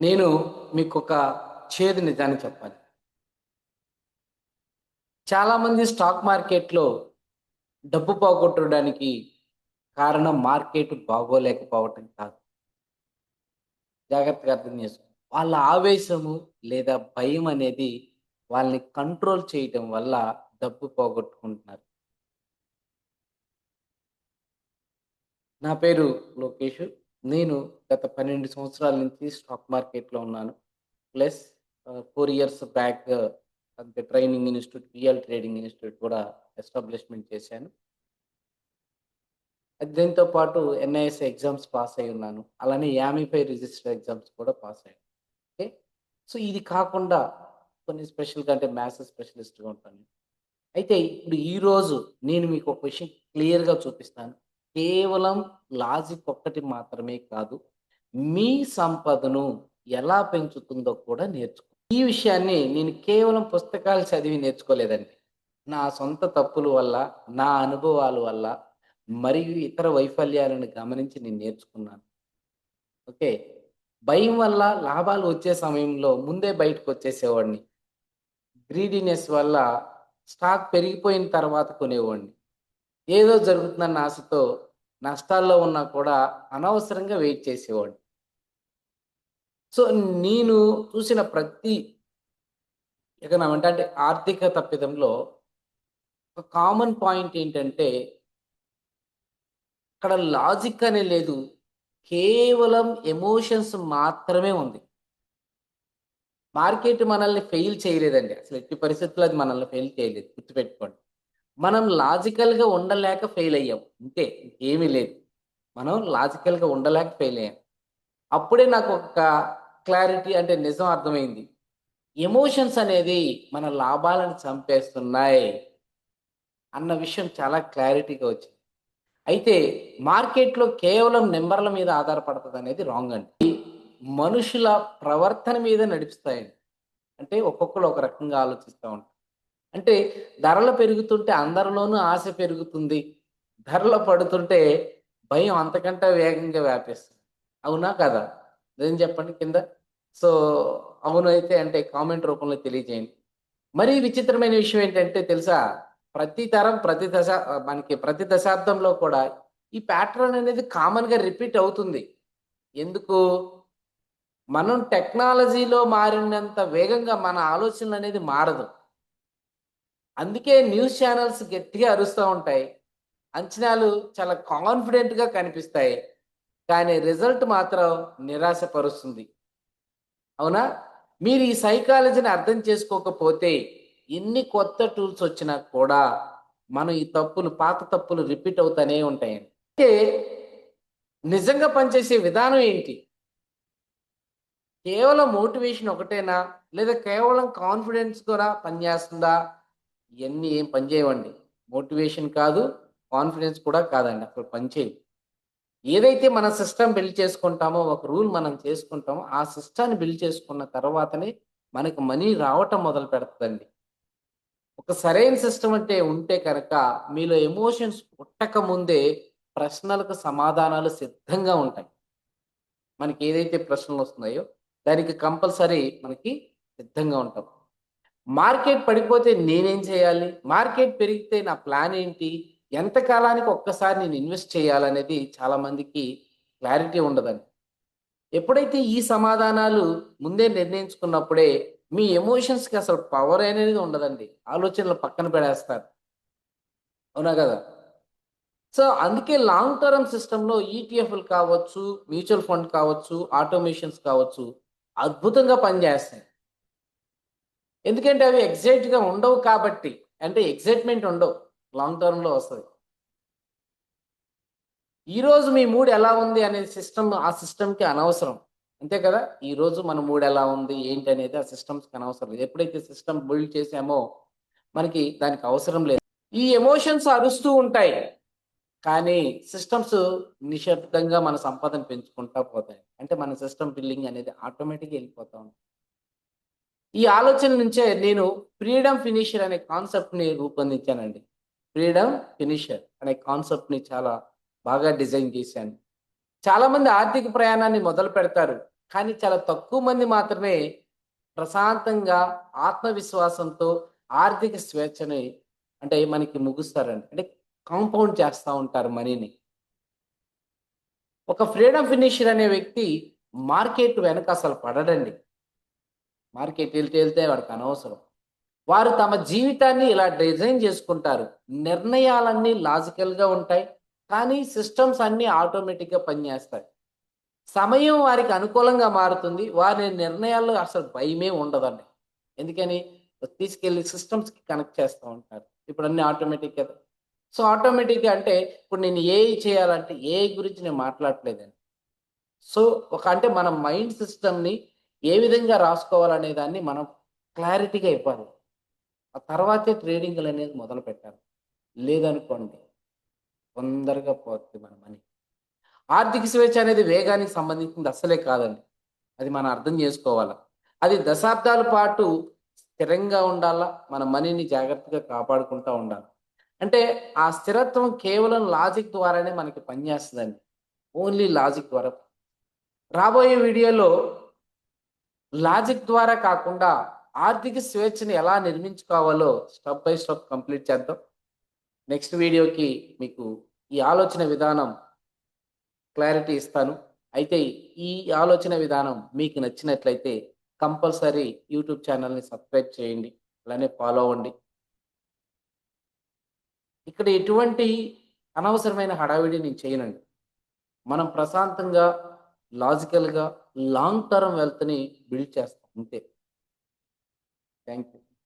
నేను మీకు ఒక చేదు నిజాన్ని చెప్పాలి. చాలామంది స్టాక్ మార్కెట్లో డబ్బు పోగొట్టడానికి కారణం మార్కెట్ బాగోలేకపోవటం కాదు. జాగ్రత్తగా అర్థం చేసుకో వాళ్ళ ఆవేశము లేదా భయం అనేది వాళ్ళని కంట్రోల్ చేయటం వల్ల డబ్బు పోగొట్టుకుంటున్నారు. నా పేరు లోకేష్. నేను గత పన్నెండు సంవత్సరాల నుంచి స్టాక్ మార్కెట్లో ఉన్నాను. ప్లస్ ఫోర్ ఇయర్స్ బ్యాక్ అంతే training institute P L trading institute కూడా ఎస్టాబ్లిష్మెంట్ చేశాను. దీంతో పాటు N I S exams pass అయి ఉన్నాను. అలానే యామిఫై రిజిస్టర్ ఎగ్జామ్స్ కూడా పాస్ అయ్యాను ఓకే? సో ఇది కాకుండా కొన్ని స్పెషల్గా అంటే మ్యాథ్స్ స్పెషలిస్ట్గా ఉంటాను. అయితే ఇప్పుడు ఈరోజు నేను మీకు ఒక విషయం క్లియర్గా చూపిస్తాను. కేవలం లాజిక్ ఒక్కటి మాత్రమే కాదు మీ సంపదను ఎలా పెంచుతుందో కూడా నేర్చుకో. ఈ విషయాన్ని నేను కేవలం పుస్తకాలు చదివి నేర్చుకోలేదండి. నా సొంత తప్పుల వల్ల నా అనుభవాల వల్ల మరియు ఇతర వైఫల్యాలను గమనించి నేను నేర్చుకున్నాను. ఓకే? భయం వల్ల లాభాలు వచ్చే సమయంలో ముందే బయటకు వచ్చేసేవాడిని. గ్రీడీనెస్ వల్ల స్టాక్ పెరిగిపోయిన తర్వాత కొనేవాడిని. ఏదో జరుగుతుందన్న ఆశతో నష్టాల్లో ఉన్నా కూడా అనవసరంగా వెయిట్ చేసేవాడిని సో నేను చూసిన ప్రతి ఎకనామంటే అంటే ఆర్థిక తప్పిదంలో ఒక కామన్ పాయింట్ ఏంటంటే అక్కడ లాజిక్ అనే లేదు. కేవలం ఎమోషన్స్ మాత్రమే ఉంది. మార్కెట్ మనల్ని ఫెయిల్ చేయలేదండి. అసలు ఎట్టి పరిస్థితుల్లో అది మనల్ని ఫెయిల్ చేయలేదు. గుర్తుపెట్టుకోండి. మనం లాజికల్గా ఉండలేక ఫెయిల్ అయ్యాం. అంతే ఏమీ లేదు. మనం లాజికల్గా ఉండలేక ఫెయిల్ అయ్యాం. అప్పుడే నాకు ఒక క్లారిటీ అంటే నిజం అర్థమైంది. ఎమోషన్స్ అనేది మన లాభాలను చంపేస్తున్నాయి అన్న విషయం చాలా క్లారిటీగా వచ్చింది. అయితే మార్కెట్లో కేవలం నెంబర్ల మీద ఆధారపడుతుంది అనేది రాంగ్ అండి. మనుషుల ప్రవర్తన మీద నడిపిస్తాయండి అంటే ఒక్కొక్కరు ఒక రకంగా ఆలోచిస్తూ ఉంటారు. అంటే ధరలు పెరుగుతుంటే అందరిలోనూ ఆశ పెరుగుతుంది. ధరలు పడుతుంటే భయం అంతకంటే వేగంగా వ్యాపిస్తుంది. అవునా కదా? ఏం చెప్పండి కింద. సో అవును అయితే అంటే కామెంట్ రూపంలో తెలియజేయండి. మరీ విచిత్రమైన విషయం ఏంటంటే తెలుసా? ప్రతి తరం ప్రతి దశ మనకి ప్రతి దశాబ్దంలో కూడా ఈ ప్యాటర్న్ అనేది కామన్గా రిపీట్ అవుతుంది. ఎందుకు? మనం టెక్నాలజీలో మారినంత వేగంగా మన ఆలోచనలు అనేది మారదు. అందుకే న్యూస్ ఛానల్స్ గట్టిగా అరుస్తూ ఉంటాయి. అంచనాలు చాలా కాన్ఫిడెంట్గా కనిపిస్తాయి. కానీ రిజల్ట్ మాత్రం నిరాశపరుస్తుంది. అవునా? మీరు ఈ సైకాలజీని అర్థం చేసుకోకపోతే ఎన్ని కొత్త టూల్స్ వచ్చినా కూడా మనం ఈ తప్పులు పాత తప్పులు రిపీట్ అవుతానే ఉంటాయండి అంటే నిజంగా పనిచేసే విధానం ఏంటి? కేవలం మోటివేషన్ ఒకటేనా? లేదా కేవలం కాన్ఫిడెన్స్ కూడా పనిచేస్తుందా? ఇవన్నీ ఏం పనిచేయవండి మోటివేషన్ కాదు కాన్ఫిడెన్స్ కూడా కాదండి. అసలు పనిచేయవు ఏదైతే మన సిస్టమ్ బిల్డ్ చేసుకుంటామో ఒక రూల్ మనం చేసుకుంటామో ఆ సిస్టాన్ని బిల్డ్ చేసుకున్న తర్వాతనే మనకు మనీ రావటం మొదలు పెడుతుందండి. ఒక సరైన సిస్టమ్ అంటే ఉంటే కనుక మీలో ఎమోషన్స్ పుట్టక ముందే ప్రశ్నలకు సమాధానాలు సిద్ధంగా ఉంటాయి. మనకి ఏదైతే ప్రశ్నలు వస్తున్నాయో దానికి కంపల్సరీ మనకి సిద్ధంగా ఉంటాం. మార్కెట్ పడిపోతే నేనేం చేయాలి? మార్కెట్ పెరిగితే నా ప్లాన్ ఏంటి? ఎంత కాలానికి ఒక్కసారి నేను ఇన్వెస్ట్ చేయాలనేది చాలా మందికి క్లారిటీ ఉండదండి. ఎప్పుడైతే ఈ సమాధానాలు ముందే నిర్ణయించుకున్నప్పుడే మీ ఎమోషన్స్కి అసలు పవర్ అనేది ఉండదండి. ఆలోచనలు పక్కన పెడేస్తారు. అవునా కదా? సో అందుకే లాంగ్ టర్మ్ సిస్టంలో ఈటీఎఫ్లు కావచ్చు మ్యూచువల్ ఫండ్ కావచ్చు ఆటోమేషన్స్ కావచ్చు అద్భుతంగా పనిచేస్తాయి. ఎందుకంటే అవి ఎగ్జైట్గా ఉండవు కాబట్టి అంటే ఎగ్జైట్మెంట్ ఉండవు లాంగ్ టర్మ్లో వస్తుంది. ఈరోజు మీ మూడ్ ఎలా ఉంది అనే సిస్టమ్ ఆ సిస్టమ్కి అనవసరం. అంతే కదా? ఈ రోజు మన మూడ్ ఎలా ఉంది ఏంటి అనేది ఆ సిస్టమ్స్కి అనవసరం లేదు. ఎప్పుడైతే సిస్టమ్ బిల్డ్ చేసామో మనకి దానికి అవసరం లేదు. ఈ ఎమోషన్స్ అరుస్తూ ఉంటాయి కానీ సిస్టమ్స్ నిశ్శబ్దంగా మన సంపదను పెంచుకుంటా పోతాయి. అంటే మన సిస్టమ్ బిల్డింగ్ అనేది ఆటోమేటిక్గా వెళ్ళిపోతా ఉంటుంది. ఈ ఆలోచన నుంచే నేను ఫ్రీడమ్ ఫినిషర్ అనే కాన్సెప్ట్ని రూపొందించానండి. ఫ్రీడమ్ ఫినిషర్ అనే కాన్సెప్ట్ని చాలా బాగా డిజైన్ చేశాను. చాలామంది ఆర్థిక ప్రయాణాన్ని మొదలు పెడతారు కానీ చాలా తక్కువ మంది మాత్రమే ప్రశాంతంగా ఆత్మవిశ్వాసంతో ఆర్థిక స్వేచ్ఛని అంటే మనకి ముగుస్తారండి. అంటే కాంపౌండ్ చేస్తూ ఉంటారు మనీని. ఒక ఫ్రీడమ్ ఫినిషర్ అనే వ్యక్తి మార్కెట్ వెనక అసలు పడడండి. మార్కెట్ వెళ్తే వెళ్తే వాడికి అనవసరం. వారు తమ జీవితాన్ని ఇలా డిజైన్ చేసుకుంటారు. నిర్ణయాలన్నీ లాజికల్గా ఉంటాయి. కానీ సిస్టమ్స్ అన్నీ ఆటోమేటిక్గా పనిచేస్తాయి. సమయం వారికి అనుకూలంగా మారుతుంది. వారి నిర్ణయాల్లో అసలు భయమే ఉండదండి. ఎందుకని? తీసుకెళ్ళి సిస్టమ్స్కి కనెక్ట్ చేస్తూ ఉంటారు. ఇప్పుడు అన్ని ఆటోమేటిక్ కదా. సో ఆటోమేటిక్గా అంటే ఇప్పుడు నేను ఏ చేయాలంటే ఏ గురించి నేను మాట్లాడలేదండి సో ఒక అంటే మన మైండ్ సిస్టమ్ని ఏ విధంగా రాసుకోవాలనే దాన్ని మనం క్లారిటీగా ఇవ్వాలి. ఆ తర్వాతే ట్రేడింగ్లు అనేది మొదలు పెట్టాలి. లేదనుకోండి తొందరగా పోతుంది మన మనీ ఆర్థిక స్వేచ్ఛ అనేది వేగానికి సంబంధించింది అస్సలే కాదండి. అది మనం అర్థం చేసుకోవాలి? అది దశాబ్దాల పాటు స్థిరంగా ఉండాలా? మన మనీని జాగ్రత్తగా కాపాడుకుంటూ ఉండాలి? అంటే ఆ స్థిరత్వం కేవలం లాజిక్ ద్వారానే మనకి పనిచేస్తుందండి. ఓన్లీ లాజిక్ ద్వారా. రాబోయే వీడియోలో లాజిక్ ద్వారా కాకుండా ఆర్థిక స్వేచ్ఛని ఎలా నిర్మించుకోవాలో స్టెప్ బై స్టెప్ కంప్లీట్ చేద్దాం. నెక్స్ట్ వీడియోకి మీకు ఈ ఆలోచన విధానం క్లారిటీ ఇస్తాను. అయితే ఈ ఆలోచన విధానం మీకు నచ్చినట్లయితే కంపల్సరీ యూట్యూబ్ ఛానల్ని సబ్స్క్రైబ్ చేయండి. అలానే ఫాలో అవ్వండి. ఇక్కడ ఎటువంటి అనవసరమైన హడావిడి నేను చేయనండి. మనం ప్రశాంతంగా లాజికల్గా లాంగ్ టర్మ్ వెల్త్ని బిల్డ్ చేస్తాం. అంతే. Thank you